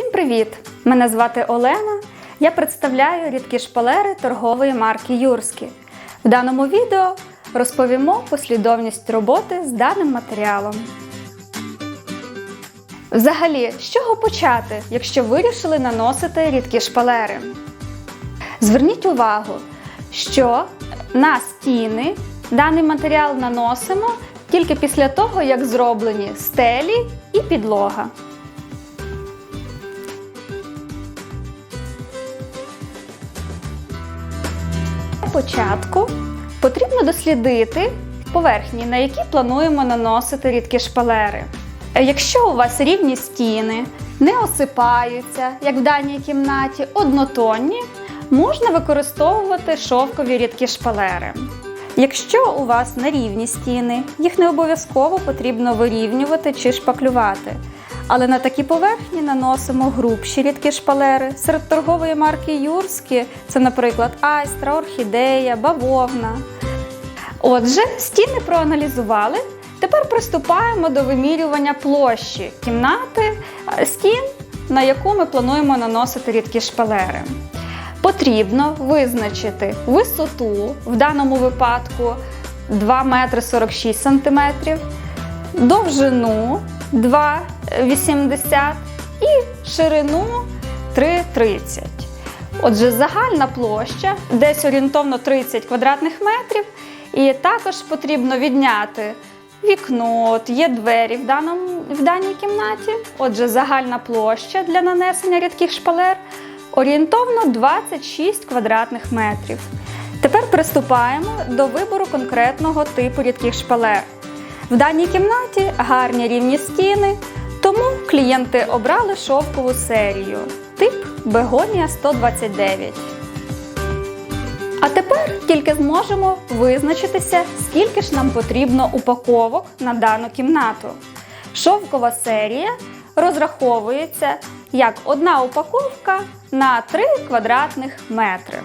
Всім привіт! Мене звати Олена. Я представляю рідкі шпалери торгової марки Юрські. В даному відео розповімо послідовність роботи з даним матеріалом. Взагалі, з чого почати, якщо вирішили наносити рідкі шпалери? Зверніть увагу, що на стіни даний матеріал наносимо тільки після того, як зроблені стелі і підлога. Початку потрібно дослідити поверхні, на які плануємо наносити рідкі шпалери. Е, Якщо у вас рівні стіни, не осипаються, як в даній кімнаті, однотонні, можна використовувати шовкові рідкі шпалери. Якщо у вас нерівні стіни, їх не обов'язково потрібно вирівнювати чи шпаклювати. Але на такі поверхні наносимо грубші рідкі шпалери. Серед торгової марки Юрські це, наприклад, айстра, орхідея, бавовна. Отже, стіни проаналізували. Тепер приступаємо до вимірювання площі кімнати стін, на яку ми плануємо наносити рідкі шпалери. Потрібно визначити висоту, в даному випадку 2 метри 46 сантиметрів, довжину 2,80 і ширину 3,30. Отже, загальна площа десь орієнтовно 30 квадратних метрів. І також потрібно відняти вікно, от є двері в, даному, в даній кімнаті. Отже, загальна площа для нанесення рідких шпалер орієнтовно 26 квадратних метрів. Тепер приступаємо до вибору конкретного типу рідких шпалер. В даній кімнаті гарні рівні стіни, тому клієнти обрали шовкову серію тип Бегонія 129. А тепер тільки зможемо визначитися, скільки ж нам потрібно упаковок на дану кімнату. Шовкова серія розраховується як одна упаковка на 3 квадратних метри.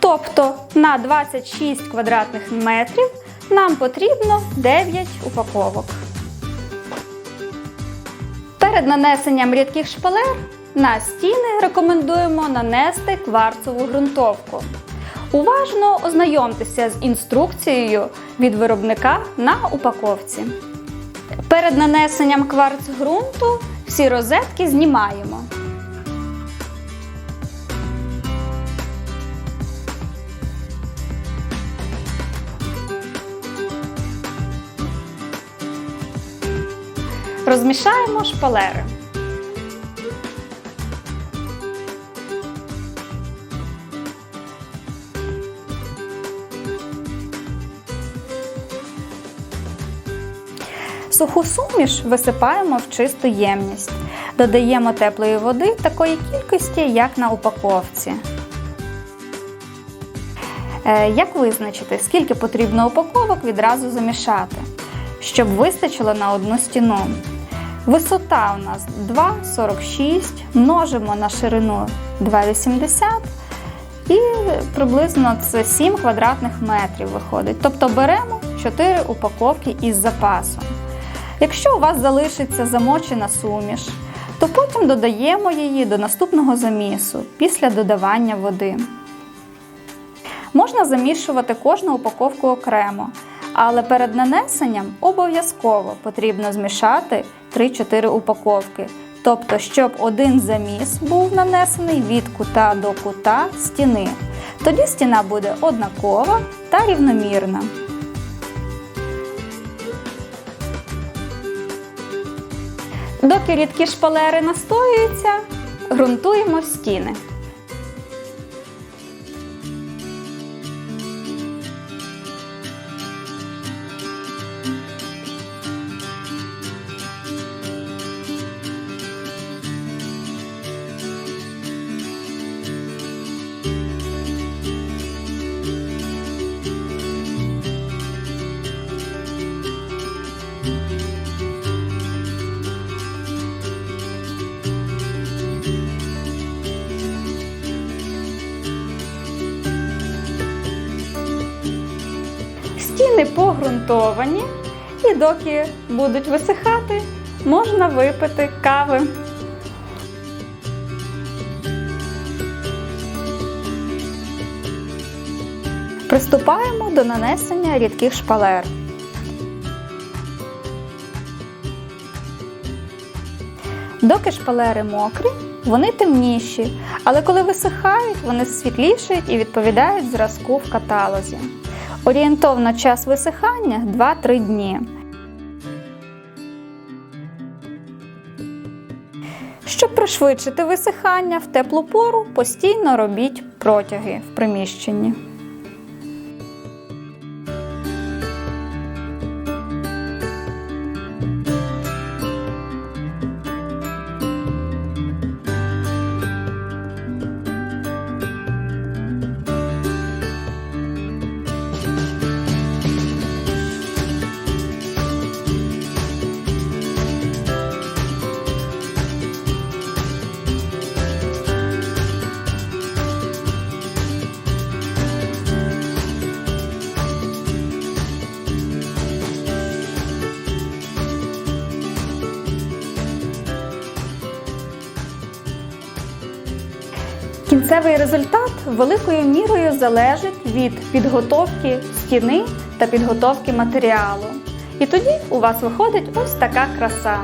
Тобто на 26 квадратних метрів нам потрібно 9 упаковок. Перед нанесенням рідких шпалер на стіни рекомендуємо нанести кварцову ґрунтовку. Уважно ознайомтеся з інструкцією від виробника на упаковці. Перед нанесенням кварц-ґрунту всі розетки знімаємо. Розмішаємо шпалери. Суху суміш висипаємо в чисту ємність. Додаємо теплої води такої кількості, як на упаковці. Е, Як визначити, скільки потрібно упаковок відразу замішати, щоб вистачило на одну стіну? Висота у нас 2,46, множимо на ширину 2,80 і приблизно це 7 квадратних метрів виходить. Тобто беремо 4 упаковки із запасом. Якщо у вас залишиться замочена суміш, то потім додаємо її до наступного замісу після додавання води. Можна замішувати кожну упаковку окремо, але перед нанесенням обов'язково потрібно змішати 3-4 упаковки. Тобто, щоб один заміс був нанесений від кута до кута стіни. Тоді стіна буде однакова та рівномірна. Доки рідкі шпалери настоюються, ґрунтуємо стіни. Стіни погрунтовані, і доки будуть висихати, можна випити кави. Приступаємо до нанесення рідких шпалер. Доки шпалери мокрі, вони темніші, але коли висихають, вони світлішають і відповідають зразку в каталозі. Орієнтовно час висихання 2-3 дні. Щоб пришвидшити висихання в теплу пору, постійно робіть протяги в приміщенні. Кінцевий результат великою мірою залежить від підготовки стіни та підготовки матеріалу. І тоді у вас виходить ось така краса.